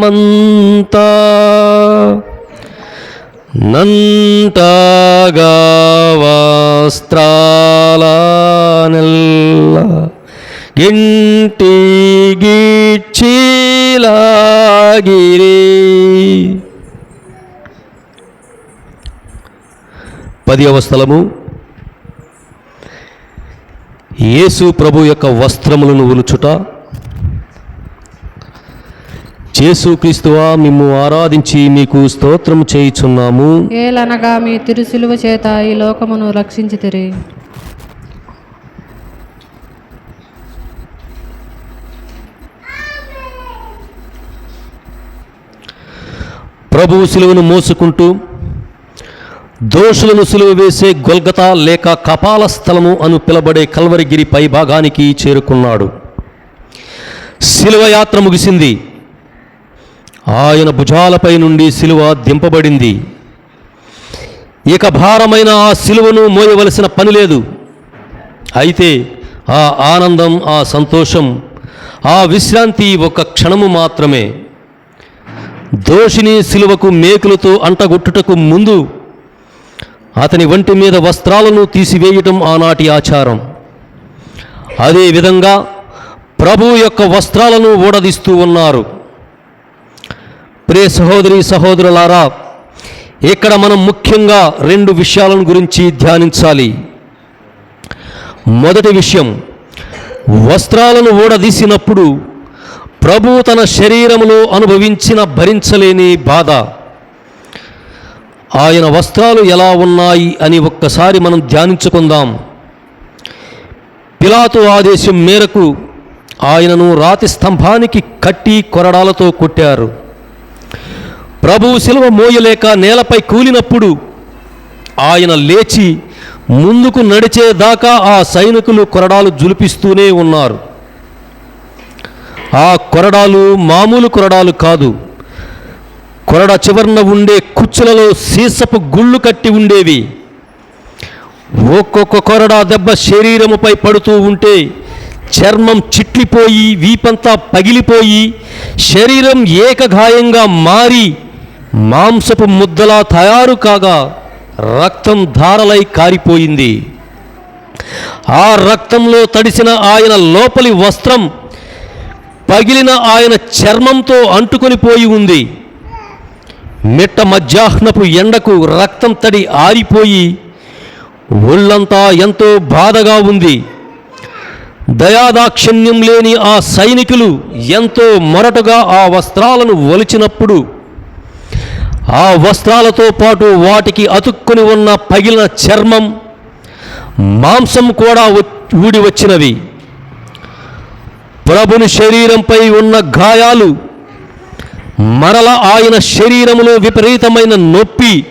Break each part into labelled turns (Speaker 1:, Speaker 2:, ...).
Speaker 1: వంటానున్నాగాయమంతా నంటాగా వస్త్రాల నెల్ల ఇంటికి చీలాగిరి పదివ స్థలము యేసు ప్రభు యొక్క వస్త్రములను ఉలుచుట క్రీస్తువా మిమ్ము ఆరాధించి మీకు స్తోత్రం చేయుచున్నాము.
Speaker 2: ఏలనగా మీ తిరుసిలువ చేత ఈ లోకమును రక్షించితిరి.
Speaker 1: ప్రభువు సిలువను మోసుకుంటూ దోషులను సులువ వేసే గొల్గత లేక కపాల స్థలము అను పిలబడే కల్వరిగిరి పై భాగానికి చేరుకున్నాడు. శిలువయాత్ర ముగిసింది. ఆయన భుజాలపై నుండి శిలువ దింపబడింది. ఇక భారమైన ఆ శిలువను మోయవలసిన పని లేదు. అయితే ఆ ఆనందం ఆ సంతోషం ఆ విశ్రాంతి ఒక క్షణము మాత్రమే. దోషిని శిలువకు మేకులతో అంటగొట్టుటకు ముందు అతని వంటి మీద వస్త్రాలను తీసివేయటం ఆనాటి ఆచారం. అదేవిధంగా ప్రభు యొక్క వస్త్రాలను ఊడదీస్తూ ఉన్నారు. ప్రే సహోదరి సహోదరులారా ఇక్కడ మనం ముఖ్యంగా రెండు విషయాలను గురించి ధ్యానించాలి. మొదటి విషయం వస్త్రాలను ఊడదీసినప్పుడు ప్రభు తన శరీరములో అనుభవించిన భరించలేని బాధ. ఆయన వస్త్రాలు ఎలా ఉన్నాయి అని ఒక్కసారి మనం ధ్యానించుకుందాం. పిలాతు ఆదేశం మేరకు ఆయనను రాతి స్తంభానికి కట్టి కొరడాలతో కొట్టారు. ప్రభువు శిలువ మోయలేక నేలపై కూలినప్పుడు ఆయన లేచి ముందుకు నడిచేదాకా ఆ సైనికులు కొరడాలు జులిపిస్తూనే ఉన్నారు. ఆ కొరడాలు మామూలు కొరడాలు కాదు. కొరడ చివరన ఉండే కుచ్చులలో సీసపు గుళ్ళు కట్టి ఉండేవి. ఒక్కొక్క కొరడా దెబ్బ శరీరముపై పడుతూ ఉంటే చర్మం చిట్లిపోయి వీపంతా పగిలిపోయి శరీరం ఏకగాయంగా మారి మాంసపు ముద్దలా తయారు కాగా రక్తం ధారలై కారిపోయింది. ఆ రక్తంలో తడిసిన ఆయన లోపలి వస్త్రం పగిలిన ఆయన చర్మంతో అంటుకొని పోయి ఉంది. మిట్ట మధ్యాహ్నపు ఎండకు రక్తం తడి ఆరిపోయి ఒళ్ళంతా ఎంతో బాధగా ఉంది. దయాదాక్షిణ్యం లేని ఆ సైనికులు ఎంతో మొరటుగా ఆ వస్త్రాలను ఒలిచినప్పుడు ఆ వస్త్రాలతో పాటు వాటికి అతుక్కుని ఉన్న పగిలిన చర్మం మాంసం కూడా ఊడి వచ్చినవి ప్రభుని శరీరంపై ఉన్న గాయాలు మరల ఆయన శరీరములో విపరీతమైన నొప్పి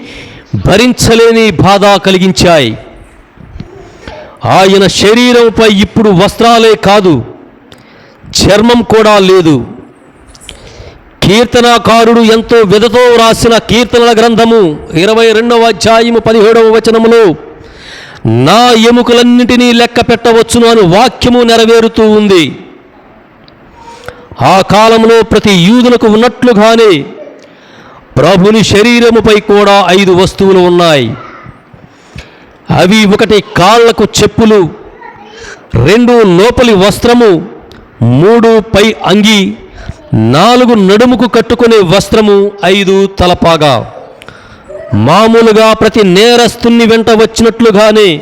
Speaker 1: భరించలేని బాధ కలిగించాయి. ఆయన శరీరంపై ఇప్పుడు వస్త్రాలే కాదు చర్మం కూడా లేదు. కీర్తనాకారుడు ఎంతో విధతో రాసిన కీర్తనల గ్రంథము ఇరవై రెండవ అధ్యాయము పదిహేడవ వచనములో నా ఎముకలన్నిటినీ లెక్క పెట్టవచ్చును అని వాక్యము నెరవేరుతూ ఉంది. ఆ కాలంలో ప్రతి యూదులకు ఉన్నట్లుగానే ప్రభుని శరీరముపై కూడా ఐదు వస్తువులు ఉన్నాయి. అవి ఒకటి కాళ్ళకు చెప్పులు రెండు లోపలి వస్త్రము మూడు పై అంగి నాలుగు నడుముకు కట్టుకునే వస్త్రము ఐదు తలపాగా. మామూలుగా ప్రతి నేరస్తుని వెంట వచ్చినట్లుగానే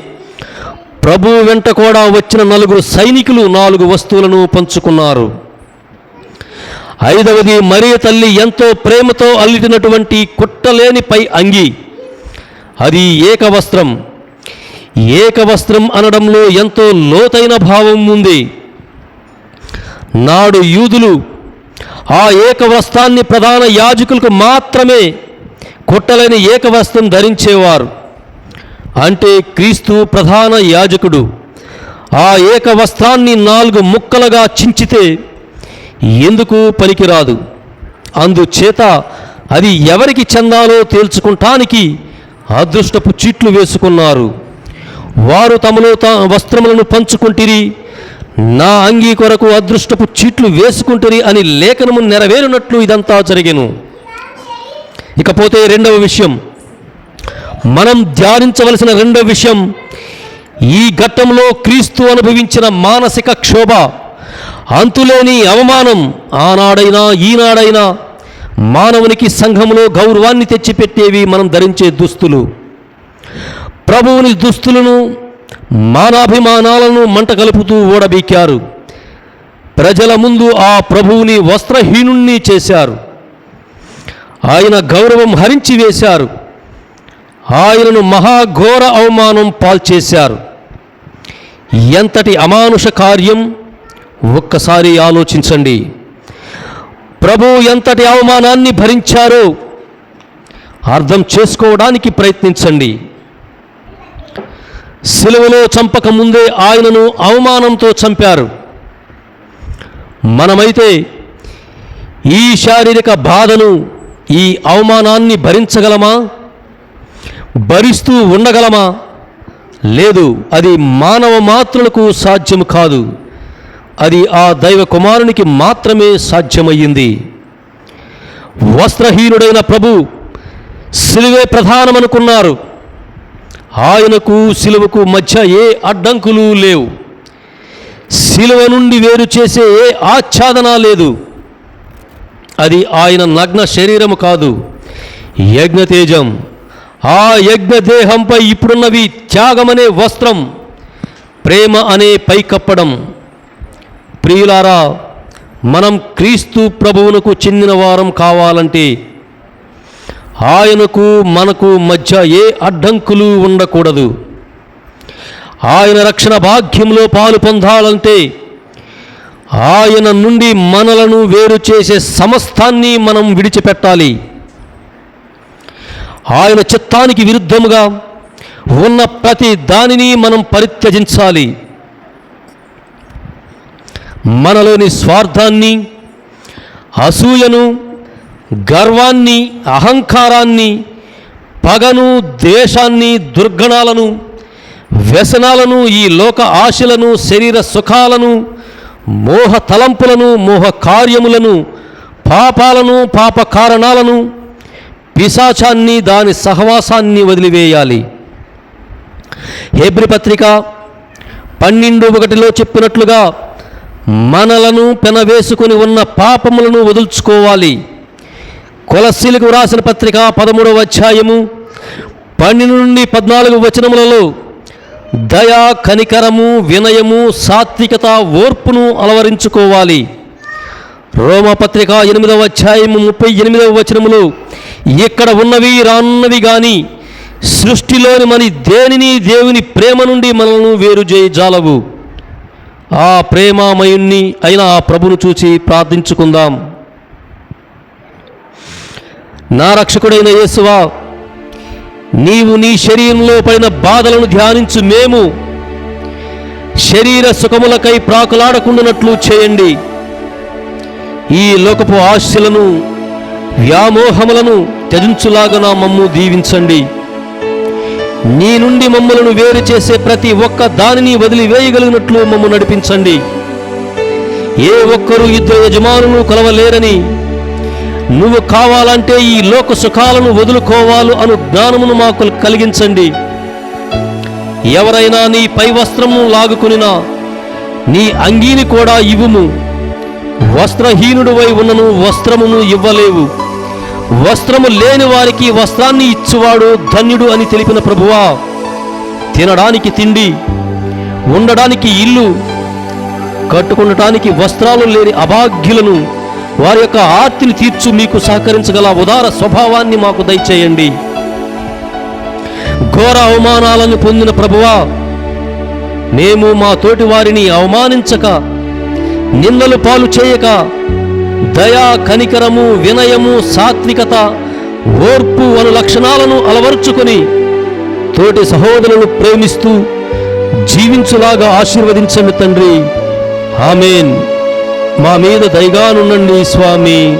Speaker 1: ప్రభు వెంట కూడా వచ్చిన నలుగురు సైనికులు నాలుగు వస్తువులను పంచుకున్నారు. ఐదవది మరియ తల్లి ఎంతో ప్రేమతో అల్లిటినటువంటి కుట్టలేని పై అంగి. అది ఏకవస్త్రం. ఏకవస్త్రం అనడంలో ఎంతో లోతైన భావం ఉంది. నాడు యూదులు ఆ ఏకవస్త్రాన్ని ప్రధాన యాజకులకు మాత్రమే కుట్టలేని ఏకవస్త్రం ధరించేవారు. అంటే క్రీస్తు ప్రధాన యాజకుడు. ఆ ఏకవస్త్రాన్ని నాలుగు ముక్కలుగా చించితే ఎందుకు పనికిరాదు? అందుచేత అది ఎవరికి చెందాలో తేల్చుకుంటానికి అదృష్టపు చీట్లు వేసుకున్నారు. వారు తమలో తమ వస్త్రములను పంచుకుంటిరి నా అంగీ కొరకు అదృష్టపు చీట్లు వేసుకుంటిరి అని లేఖనము నెరవేరినట్లు ఇదంతా జరిగెను. ఇకపోతే రెండవ విషయం. మనం ధ్యానించవలసిన రెండవ విషయం ఈ ఘట్టంలో క్రీస్తు అనుభవించిన మానసిక క్షోభ. అంతులేని అవమానం ఆనాడైనా ఈనాడైనా మానవునికి సంఘంలో గౌరవాన్ని తెచ్చిపెట్టేవి మనం ధరించే దుస్తులు. ప్రభువుని దుస్తులను మానాభిమానాలను మంట కలుపుతూ ఓడబీకారు. ప్రజల ముందు ఆ ప్రభువుని వస్త్రహీనుణ్ణి చేశారు. ఆయన గౌరవం హరించి వేశారు. ఆయనను మహాఘోర అవమానం పాల్చేశారు. ఎంతటి అమానుష కార్యం ఒక్కసారి ఆలోచించండి. ప్రభు ఎంతటి అవమానాన్ని భరించారో అర్థం చేసుకోవడానికి ప్రయత్నించండి. సిలువలో చంపక ముందే ఆయనను అవమానంతో చంపారు. మనమైతే ఈ శారీరక బాధను ఈ అవమానాన్ని భరించగలమా? భరిస్తూ ఉండగలమా? లేదు అది మానవ మాత్రులకు సాధ్యం కాదు. అది ఆ దైవ కుమారునికి మాత్రమే సాధ్యమయ్యింది. వస్త్రహీనుడైన ప్రభు సిలువే ప్రధానమనుకున్నారు. ఆయనకు సిలువకు మధ్య ఏ అడ్డంకులు లేవు. సిలువ నుండి వేరు చేసే ఏ ఆచ్ఛాదన లేదు. అది ఆయన నగ్న శరీరము కాదు యజ్ఞతేజం. ఆ యజ్ఞదేహంపై ఇప్పుడున్నవి త్యాగమనే వస్త్రం ప్రేమ అనే పైకప్పడం. ప్రియులారా మనం క్రీస్తు ప్రభువునకు చెందిన వారం కావాలంటే ఆయనకు మనకు మధ్య ఏ అడ్డంకులు ఉండకూడదు. ఆయన రక్షణ భాగ్యంలో పాలు పొందాలంటే ఆయన నుండి మనలను వేరు చేసే సమస్తాన్ని మనం విడిచిపెట్టాలి. ఆయన చిత్తానికి విరుద్ధముగా ఉన్న ప్రతి దానిని మనం పరిత్యజించాలి. మనలోని స్వార్థాన్ని అసూయను గర్వాన్ని అహంకారాన్ని పగను ద్వేషాన్ని దుర్గణాలను వ్యసనాలను ఈ లోక ఆశలను శరీర సుఖాలను మోహ తలంపులను మోహ కార్యములను పాపాలను పాప కారణాలను పిశాచాన్ని దాని సహవాసాన్ని వదిలివేయాలి. హేబ్రి పత్రిక పన్నెండు ఒకటిలో చెప్పినట్లుగా మనలను పెనవేసుకుని ఉన్న పాపములను వదుల్చుకోవాలి. కొలసీలకు వ్రాసిన పత్రిక పదమూడవ అధ్యాయము పన్నెండు నుండి పద్నాలుగు వచనములలో దయా కనికరము వినయము సాత్వికత ఓర్పును అలవరించుకోవాలి. రోమపత్రిక ఎనిమిదవ అధ్యాయము ముప్పై ఎనిమిదవ వచనములు ఇక్కడ ఉన్నవి రానున్నవి గాని సృష్టిలోని మన దేనిని దేవుని ప్రేమ నుండి మనల్ని వేరు చేయజాలవు ఆ ప్రేమామయుణ్ణి అయిన ఆ ప్రభును చూసి ప్రార్థించుకుందాం. నా రక్షకుడైన యేసువా నీవు నీ శరీరంలో పడిన బాధలను ధ్యానించు మేము శరీర సుఖములకై ప్రాకులాడకుండానట్లు చేయండి. ఈ లోకపు ఆశలను వ్యామోహములను త్యజించులాగా మమ్ము దీవించండి. నీ నుండి మమ్మలను వేరు చేసే ప్రతి ఒక్క దానిని వదిలివేయగలిగినట్లు మమ్ము నడిపించండి. ఏ ఒక్కరూ ఇద్దరు యజమానులు కొలవలేరని నువ్వు కావాలంటే ఈ లోక సుఖాలను వదులుకోవాలి అను జ్ఞానమును మాకు కలిగించండి. ఎవరైనా నీ పై వస్త్రము లాగుకునినా నీ అంగీని కూడా ఇవ్వుము. వస్త్రహీనుడువై ఉన్నను వస్త్రమును ఇవ్వలేవు. వస్త్రము లేని వారికి వస్త్రాన్ని ఇచ్చువాడు ధన్యుడు అని తెలిపిన ప్రభువా. తినడానికి తిండి ఉండడానికి ఇల్లు కట్టుకునటానికి వస్త్రాలు లేని అభాగ్యులను వారి యొక్క ఆర్తిని తీర్చు మీకు సహకరించగల ఉదార స్వభావాన్ని మాకు దయచేయండి. ఘోర అవమానాలను పొందిన ప్రభువా మేము మా తోటి వారిని అవమానించక నిందలు పాలు చేయక దయా కనికరము వినయము సాత్వికత ఓర్పు అను లక్షణాలను అలవర్చుకొని తోటి సహోదరులను ప్రేమిస్తూ జీవించులాగా ఆశీర్వదించండి తండ్రి. ఆమెన్. మా మీద దయగానుండండి స్వామి.